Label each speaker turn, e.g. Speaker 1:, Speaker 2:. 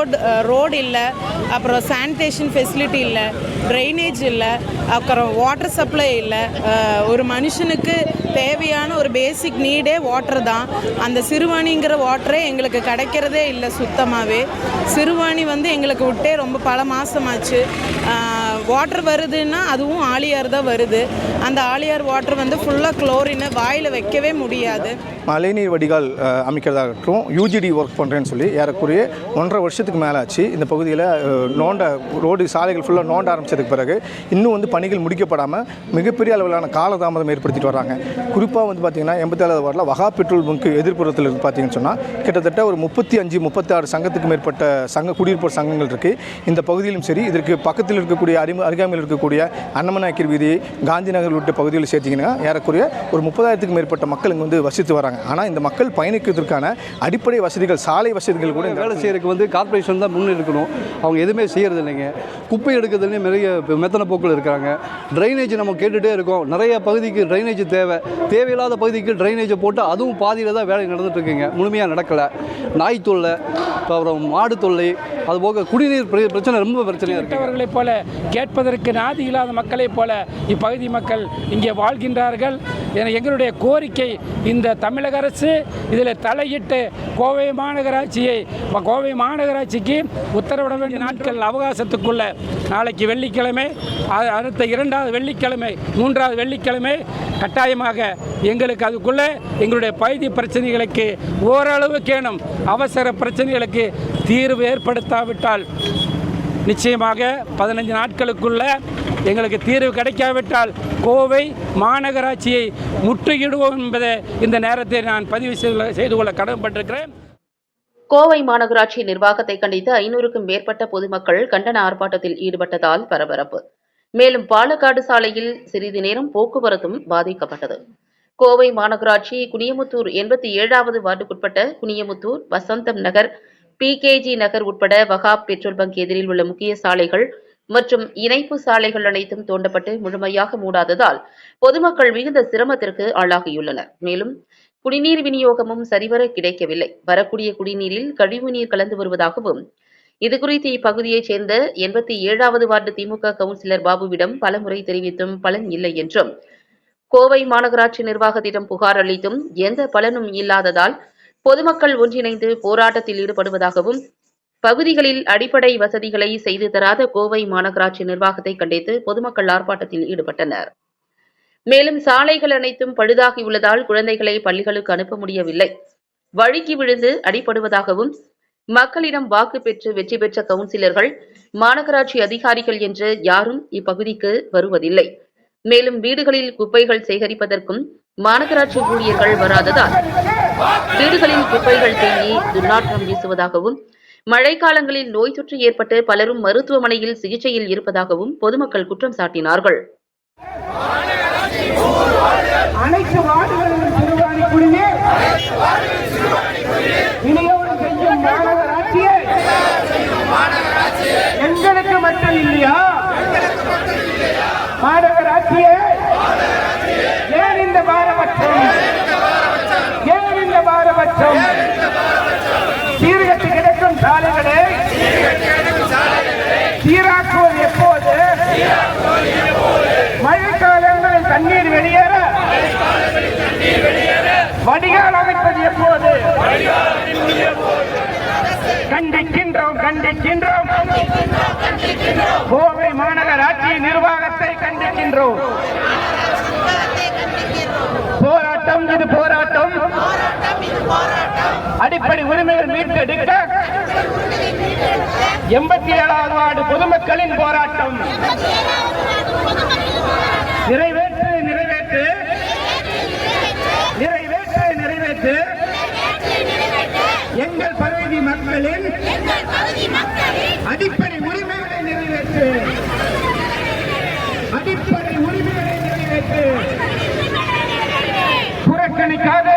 Speaker 1: Road road இல்லை அப்புறம் sanitation facility இல்லை ட்ரைனேஜ் இல்லை அப்புறம் வாட்டர் சப்ளை இல்லை. ஒரு மனுஷனுக்கு தேவையான ஒரு பேசிக் நீடே வாட்டர் தான். அந்த சிறுவாணிங்கிற வாட்டரே எங்களுக்கு கிடைக்கிறதே இல்லை சுத்தமாகவே சிறுவாணி வந்து எங்களுக்கு விட்டே ரொம்ப பல மாதமாச்சு வாட்டர் வருதுன்னா அதுவும் ஆலியார் தான் வருது. அந்த ஆலியார் வாட்டர் வந்து ஃபுல்லாக குளோரின்னு வாயில் வைக்கவே முடியாது.
Speaker 2: மழைநீர் வடிகால் அமைக்கிறதாகட்டும் யூஜிடி ஒர்க் பண்ணுறேன்னு சொல்லி ஏறக்குறைய ஒன்றரை வருஷத்துக்கு மேலே ஆச்சு இந்த பகுதியில் நோண்ட ரோடு சாலைகள் ஃபுல்லாக நோண்ட ஆரம்பிச்சதுக்கு பிறகு இன்னும் வந்து பணிகள் முடிக்கப்படாமல் மிகப்பெரிய அளவிலான காலதாமதம் ஏற்படுத்திட்டு வராங்க குறிப்பாக வந்து பார்த்திங்கன்னா எண்பத்தேழாவது வாரில் வகா பெட்ரோல் பங்க்கு எதிர்ப்புறத்தில் இருந்து பார்த்தீங்கன்னு சொன்னால் கிட்டத்தட்ட ஒரு முப்பத்தி அஞ்சு முப்பத்தாறு சங்கத்துக்கு மேற்பட்ட சங்க குடியிருப்போர் சங்கங்கள் இருக்குது இந்த பகுதியிலும் சரி இதற்கு பக்கத்தில் இருக்கக்கூடிய அருமை அருகாமையில் இருக்கக்கூடிய அன்னமநாயக்கர் வீதி காந்தி நகர் உள்ளிட்ட பகுதியில் சேர்த்திங்கன்னா ஏறக்குறைய ஒரு முப்பதாயிரத்துக்கு மேற்பட்ட மக்கள் இங்கே வந்து வசித்து வராங்க. ஆனால் இந்த மக்கள் பயணிக்கிறதுக்கான அடிப்படை வசதிகள் சாலை வசதிகள் கூட
Speaker 3: வேலை செய்யறதுக்கு வந்து கார்ப்பரேஷன் தான் முன் இருக்கணும் அவங்க எதுவுமே செய்யறது இல்லைங்க குப்பை எடுக்கிறதுலேயும் நிறைய மெத்தனை மெத்தன போக்கில் இருக்கிறாங்க. ட்ரைனேஜ் நம்ம கேட்டுகிட்டே இருக்கோம். நிறைய பகுதிக்கு ட்ரைனேஜ் தேவை. தேவையில்லாத பகுதிக்கு ட்ரைனேஜை போட்டு அதுவும் பாதியில் தான் வேலை நடந்துட்டுருக்குங்க. முழுமையாக நடக்கலை. நாய் தொல்லை அப்புறம் மாடு தொல்லை அதுபோக குடிநீர் பிரச்சனை ரொம்ப பிரச்சனையாக இருக்குது
Speaker 4: போல கேட்பதற்கு நாதி இல்லாத மக்களைப் போல இப்பகுதி மக்கள் இங்கே வாழ்கின்றார்கள். என எங்களுடைய கோரிக்கை இந்த தமிழக அரசு இதில் தலையிட்டு கோவை மாநகராட்சியை கோவை மாநகராட்சி மாநகராட்சிக்கு உத்தரவிட வேண்டிய நாட்கள் அவகாசத்துக்குள்ள. நாளைக்கு வெள்ளிக்கிழமை அடுத்த இரண்டாவது வெள்ளிக்கிழமை மூன்றாவது வெள்ளிக்கிழமை கட்டாயமாக எங்களுக்கு அதுக்குள்ளே எங்களுடைய பகுதி பிரச்சனைகளுக்கு ஓரளவுக்கேனும் அவசர பிரச்சனைகளுக்கு தீர்வு ஏற்படுத்தாவிட்டால் நிச்சயமாக பதினஞ்சு நாட்களுக்குள்ள எங்களுக்கு தீர்வு கிடைக்காவிட்டால் கோவை மாநகராட்சியை முற்றுகிடுவோம் என்பதை இந்த நேரத்தை நான் பதிவு செய்து செய்து கொள்ள கடமைப்பட்டிருக்கிறேன்.
Speaker 5: கோவை மாநகராட்சி நிர்வாகத்தை கண்டித்து ஐநூறுக்கும் மேற்பட்ட பொதுமக்கள் கண்டன ஆர்ப்பாட்டத்தில் ஈடுபட்டதால் பரபரப்பு. மேலும் பாலக்காடு சாலையில் சிறிது நேரம் போக்குவரத்தும் பாதிக்கப்பட்டது. கோவை மாநகராட்சி குனியமுத்தூர் எண்பத்தி ஏழாவது வார்டுக்குட்பட்ட குனியமுத்தூர் வசந்தம் நகர் பிகேஜி நகர் உட்பட வகாப் பெட்ரோல் பங்க் எதிரில் உள்ள முக்கிய சாலைகள் மற்றும் இணைப்பு சாலைகள் அனைத்தும் தோண்டப்பட்டு முழுமையாக மூடாததால் பொதுமக்கள் மிகுந்த சிரமத்திற்கு ஆளாகியுள்ளனர். மேலும் குடிநீர் விநியோகமும் சரிவர கிடைக்கவில்லை. வரக்கூடிய குடிநீரில் கழிவுநீர் கலந்து வருவதாகவும் இதுகுறித்து இப்பகுதியைச் சேர்ந்த எண்பத்தி ஏழாவது வார்டு திமுக கவுன்சிலர் பாபுவிடம் பலமுறை தெரிவித்தும் பலன் இல்லை என்றும் கோவை மாநகராட்சி நிர்வாகத்திடம் புகார் அளித்தும் எந்த பலனும் இல்லாததால் பொதுமக்கள் ஒன்றிணைந்து போராட்டத்தில் ஈடுபடுவதாகவும் பகுதிகளில் அடிப்படை வசதிகளை செய்து தராத கோவை மாநகராட்சி நிர்வாகத்தை கண்டித்து பொதுமக்கள் ஆர்ப்பாட்டத்தில் ஈடுபட்டனர். மேலும் சாலைகள் அனைத்தும் பழுதாகியுள்ளதால் குழந்தைகளை பள்ளிகளுக்கு அனுப்ப முடியவில்லை. வழுக்கி விழுந்து அடிபடுவதாகவும் மக்களிடம் வாக்கு பெற்று வெற்றி பெற்ற கவுன்சிலர்கள் மாநகராட்சி அதிகாரிகள் என்று யாரும் இப்பகுதிக்கு வருவதில்லை. மேலும் வீடுகளில் குப்பைகள் சேகரிப்பதற்கும் மாநகராட்சி ஊழியர்கள் வராததால் வீடுகளில் குப்பைகள் தேங்கி துர்நாற்றம் வீசுவதாகவும் மழைக்காலங்களில் நோய் தொற்று ஏற்பட்டு பலரும் மருத்துவமனையில் சிகிச்சையில் இருப்பதாகவும் பொதுமக்கள் குற்றம் சாட்டினார்கள்.
Speaker 6: அனைத்து வார்டுகளிலும் சிறுபாணி குடிநீர் விநியோகம் செய்யும் மாநகராட்சியை. எங்களுக்கு மட்டும் இல்லையா? மாநகராட்சியை. வடிகால் அமைப்பது எப்போது? கண்டிக்கின்றோம் கண்டிக்கின்றோம். கோவை மாநகராட்சி நிர்வாகத்தை கண்டிக்கின்றோம். போராட்டம் இது போராட்டம். அடிப்படை உரிமைகள் மீட்டெடுக்க எண்பத்தி ஏழாவது வார்டு பொதுமக்களின் போராட்டம். நிறைவேற்று நிறைவேற்று நிறைவேற்று நிறைவேற்று எங்கள் பகுதி மக்களின் அடிப்படை உரிமைகளை நிறைவேற்று. அடிப்படை உரிமைகளை நிறைவேற்று. புறக்கணிக்காதே.